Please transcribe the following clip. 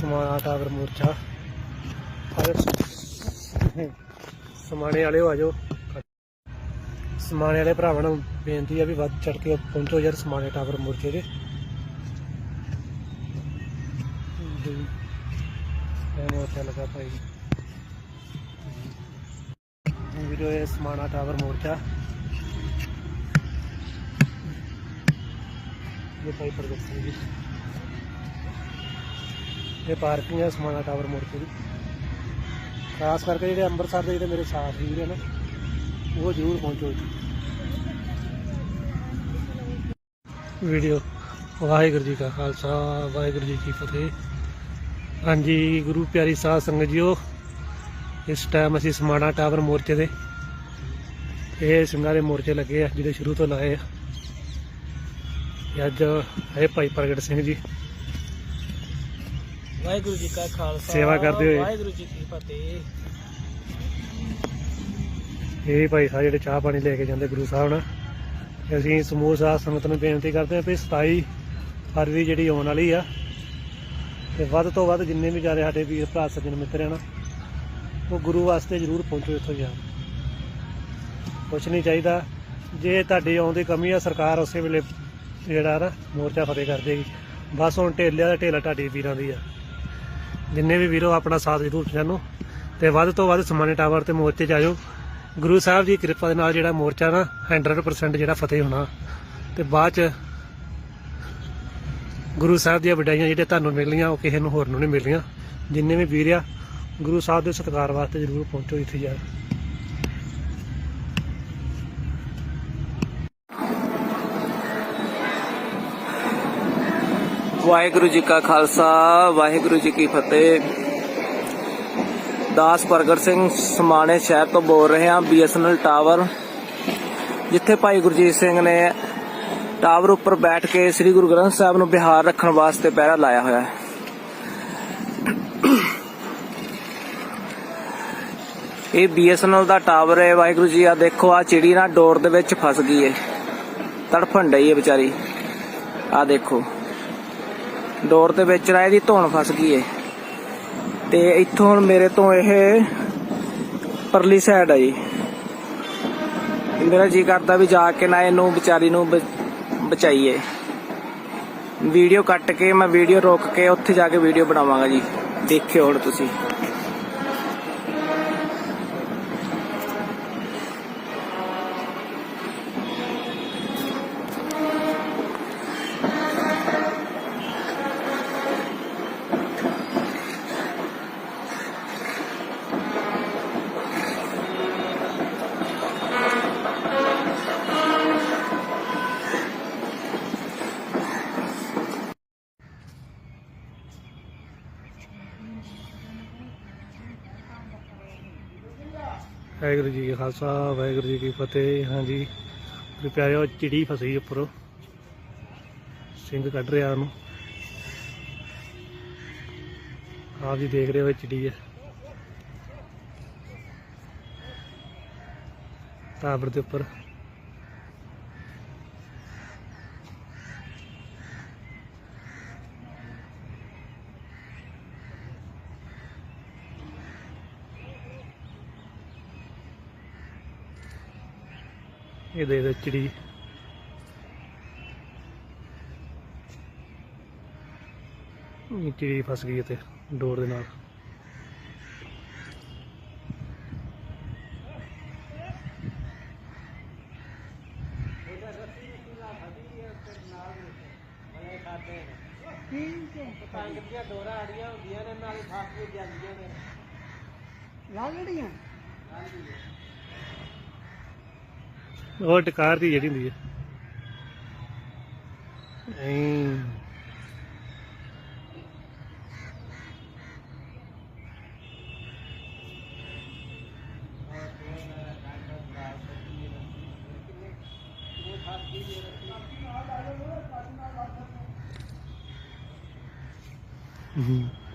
Samana tower ਮੋਰਚਾ ਆਜੋ ਸਮਾਣੇ ਵਾਲਿਓ ਆਜੋ ਸਮਾਣੇ ਵਾਲੇ ਭਰਾਵਾਂ ਨੂੰ ਬੇਨਤੀ ਆ ਵੀ ਵੱਧ ਚੜ ਕੇ ਪਹੁੰਚੋ ਯਾਰ ਸਮਾਣੇ ਟਾਵਰ ਮੋਰਚੇ ਤੇ ਇਹ ਮੋਰਚਾ ਲਗਾ ਭਾਈ। ਵੀਡੀਓ ਇਹ ਸਮਾਣਾ ਟਾਵਰ ਮੋਰਚਾ। ਇਹ ਭਾਈ ਪ੍ਰਗਟ ਸਿੰਘ ਜੀ। ਇਹ ਪਾਰਕਿੰਗ ਹੈ ਸਮਾਣਾ ਟਾਵਰ ਮੋਰਚੇ ਦੀ ਖਾਸ ਕਰਕੇ ਜਿਹੜੇ ਅੰਮ੍ਰਿਤਸਰ ਦੇ ਜਿਹੜੇ ਮੇਰੇ ਸਾਥ ਵੀਰ ਨੇ ਨਾ, ਉਹ ਜ਼ਰੂਰ ਪਹੁੰਚੋ ਜੀ। ਵੀਡੀਓ। ਵਾਹਿਗੁਰੂ ਜੀ ਕਾ ਖਾਲਸਾ, ਵਾਹਿਗੁਰੂ ਜੀ ਕੀ ਫਤਿਹ। ਹਾਂਜੀ, ਗੁਰੂ ਪਿਆਰੀ ਸਾਧ ਸੰਗਤ ਜੀਓ, ਇਸ ਟਾਈਮ ਅਸੀਂ ਸਮਾਣਾ ਟਾਵਰ ਮੋਰਚੇ ਦੇ, ਇਹ ਸਿੰਘਾਂ ਦੇ ਮੋਰਚੇ ਲੱਗੇ ਆ ਜਿਹੜੇ ਸ਼ੁਰੂ ਤੋਂ ਲਾਏ ਆ। ਅੱਜ ਇਹ ਭਾਈ ਪ੍ਰਗਟ ਸਿੰਘ ਜੀ। ਵਾਹਿਗੁਰੂ ਜੀ ਕਾ ਖਾਲਸਾ ਸੇਵਾ ਕਰਦੇ ਹੋਏ। ਵਾਹਿਗੁਰੂ ਜੀ ਕੀ ਫਤਿਹ। ਇਹ ਭਾਈ ਸਾਹਿਬ ਜਿਹੜੇ ਚਾਹ ਪਾਣੀ ਲੈ ਕੇ ਜਾਂਦੇ ਗੁਰੂ ਸਾਹਿਬ ਨਾਲ। ਤੇ ਅਸੀਂ ਸਮੂਹ ਸਾਧ ਸੰਗਤ ਨੂੰ ਬੇਨਤੀ ਕਰਦੇ ਹਾਂ ਵੀ 27 ਫਰਵਰੀ ਜਿਹੜੀ ਆਉਣ ਵਾਲੀ ਆ ਤੇ ਵੱਧ ਤੋਂ ਵੱਧ ਜਿੰਨੇ ਵੀ ਜਾਰੇ ਸਾਡੇ ਵੀਰ ਭਰਾ ਸੱਜਣ ਮਿੱਤਰ ਆ ਨਾ ਉਹ ਗੁਰੂ ਵਾਸਤੇ ਜ਼ਰੂਰ ਪਹੁੰਚੋ ਇੱਥੋਂ ਜਾ ਕੁਛ ਨਹੀਂ ਚਾਹੀਦਾ। ਜੇ ਤੁਹਾਡੀ ਆਉਣ ਦੀ ਕਮੀ ਆ ਸਰਕਾਰ ਉਸੇ ਵੇਲੇ ਜਿਹੜਾ ਨਾ ਮੋਰਚਾ ਫਤਿਹ ਕਰ ਦੇਗੀ। ਬਸ ਹੁਣ ਢੇਲਿਆ ਦਾ ਢੇਲਾ ਤੁਹਾਡੀ ਵੀਰਾਂ ਦੀ ਆ। ਜਿੰਨੇ ਵੀ ਵੀਰੋ ਆਪਣਾ ਸਾਥ ਜ਼ਰੂਰ ਜਾਨੋ ਤੇ ਵੱਧ ਤੋਂ ਵੱਧ ਸਮਾਨੇ ਟਾਵਰ ਤੇ ਮੋਰਚੇ 'ਚ ਆਇਓ। ਗੁਰੂ ਸਾਹਿਬ ਦੀ ਕਿਰਪਾ ਦੇ ਨਾਲ ਜਿਹੜਾ ਮੋਰਚਾ ਨਾ 100% ਜਿਹੜਾ ਫਤਿਹ ਹੋਣਾ। ਤੇ ਬਾਅਦ 'ਚ ਗੁਰੂ ਸਾਹਿਬ ਦੀਆਂ ਵਡਾਈਆਂ ਜਿਹੜੇ ਤੁਹਾਨੂੰ ਮਿਲਣੀਆਂ, ਉਹ ਕਿਸੇ ਨੂੰ ਹੋਰ ਨੂੰ ਨਹੀਂ ਮਿਲੀਆਂ ਜਿੰਨੇ ਵੀ ਵੀਰ ਆ, ਗੁਰੂ ਸਾਹਿਬ ਦੇ ਸਤਿਕਾਰ ਵਾਸਤੇ ਜ਼ਰੂਰ ਪਹੁੰਚੋ ਇੱਥੇ ਯਾਰ ਵਾਹਿਗੁਰੂ ਜੀ ਕਾ ਖਾਲਸਾ, ਵਾਹਿਗੁਰੂ ਜੀ ਕੀ ਫਤਿਹ। ਦਾਸ ਪ੍ਰਗਟ ਸਿੰਘ ਸਮਾਣੇ ਸ਼ਹਿਰ ਤੋਂ ਬੋਲ ਰਹੇ ਹਾਂ ਬੀਐਸਐਨਐਲ ਟਾਵਰ, ਜਿੱਥੇ ਭਾਈ ਗੁਰਜੀਤ ਸਿੰਘ ਨੇ ਟਾਵਰ ਉੱਪਰ ਬੈਠ ਕੇ ਸ੍ਰੀ ਗੁਰੂ ਗ੍ਰੰਥ ਸਾਹਿਬ ਨੂੰ ਬਿਹਾਰ ਰੱਖਣ ਵਾਸਤੇ ਪਹਿਰਾ ਲਾਇਆ ਹੋਇਆ ਹੈ। ਇਹ ਬੀਐਸਐਨਐਲ ਦਾ ਟਾਵਰ ਹੈ, ਵਾਹਿਗੁਰੂ ਜੀ, ਆ ਦੇਖੋ, ਆ ਚਿੜੀ ਨਾ ਡੋਰ ਦੇ ਵਿੱਚ ਫਸ ਗਈ ਹੈ ਤੜਫਣ ਡਈ ਹੈ ਵਿਚਾਰੀ। ਆ ਦੇਖੋ। ਡੋਰ ਦੇ ਵਿੱਚ ਨਾ ਇਹਦੀ ਧੌਣ ਫਸ ਗਈ ਏ। ਤੇ ਇੱਥੋਂ ਹੁਣ ਮੇਰੇ ਤੋਂ ਇਹ ਪਰਲੀ ਸਾਈਡ ਆ ਜੀ। ਮੇਰਾ ਜੀ ਕਰਦਾ ਵੀ ਜਾ ਕੇ ਨਾ ਇਹਨੂੰ ਵਿਚਾਰੀ ਨੂੰ ਬ- ਬਚਾਈਏ। ਵੀਡੀਓ ਕੱਟ ਕੇ, ਮੈਂ ਵੀਡੀਓ ਰੋਕ ਕੇ ਉੱਥੇ ਜਾ ਕੇ ਵੀਡੀਓ ਬਣਾਵਾਂਗਾ ਜੀ। ਦੇਖਿਓ ਹੁਣ ਤੁਸੀਂ। ਵਾਹਿਗੁਰੂ ਜੀ ਕਾ ਖਾਲਸਾ, ਵਾਹਿਗੁਰੂ ਜੀ ਕੀ ਫਤਿਹ। ਹਾਂਜੀ ਗੁਰੂ ਪਿਆਰਿਓ, ਚਿੜੀ ਫਸੀ ਉੱਪਰੋਂ। ਸਿੰਘ ਕੱਢ ਰਿਹਾ ਉਹਨੂੰ। ਆਪ ਜੀ ਦੇਖ ਰਹੇ ਹੋ ਚਿੜੀ ਹੈ। ਟਾਵਰ ਦੇ ਉੱਪਰ। ਇਹਦੇ ਦੇ ਚਿੜੀ ਇਹ ਚਿੜੀ ਫਸ ਗਈ ਤੇ ਡੋਰ ਦੇ ਨਾਲ। ਪਤੰਗ ਦੀਆਂ ਡੋਰਾਂ ਆੜੀਆਂ ਹੁੰਦੀਆਂ ਨੇ ਨਾਲੇ ਫਸ ਕੇ ਜਾਂਦੀਆਂ ਨੇ ਲਾਲੜੀਆਂ ਉਹ ਟਕਾਰ ਦੀ ਜਿਹੜੀ ਹੁੰਦੀ ਹੈ ਐਂ। ਹੂੰ।